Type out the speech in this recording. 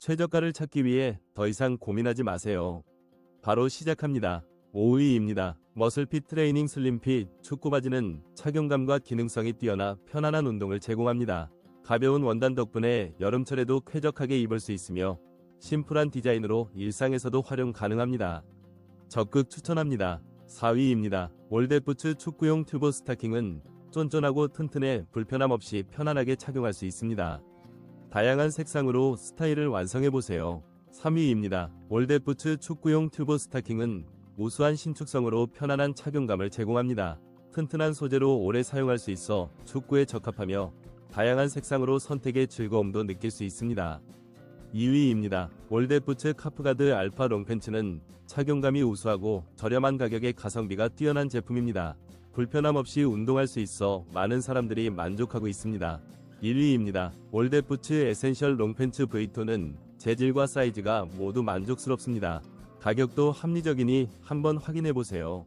최저가를 찾기 위해 더 이상 고민하지 마세요. 바로 시작합니다. 5위입니다. 머슬핏 트레이닝 슬림핏 축구 바지는 착용감과 기능성이 뛰어나 편안한 운동을 제공합니다. 가벼운 원단 덕분에 여름철에도 쾌적하게 입을 수 있으며 심플한 디자인으로 일상에서도 활용 가능합니다. 적극 추천합니다. 4위입니다. 올댓부츠 축구용 튜브 스타킹은 쫀쫀하고 튼튼해 불편함 없이 편안하게 착용할 수 있습니다. 다양한 색상으로 스타일을 완성해보세요. 3위입니다. 올댓부츠 축구용 튜브 스타킹은 우수한 신축성으로 편안한 착용감을 제공합니다. 튼튼한 소재로 오래 사용할 수 있어 축구에 적합하며 다양한 색상으로 선택의 즐거움도 느낄 수 있습니다. 2위입니다. 올댓부츠 카프가드 알파 롱팬츠는 착용감이 우수하고 저렴한 가격에 가성비가 뛰어난 제품입니다. 불편함 없이 운동할 수 있어 많은 사람들이 만족하고 있습니다. 1위입니다. 올댓부츠 에센셜 롱팬츠 V2는 재질과 사이즈가 모두 만족스럽습니다. 가격도 합리적이니 한번 확인해보세요.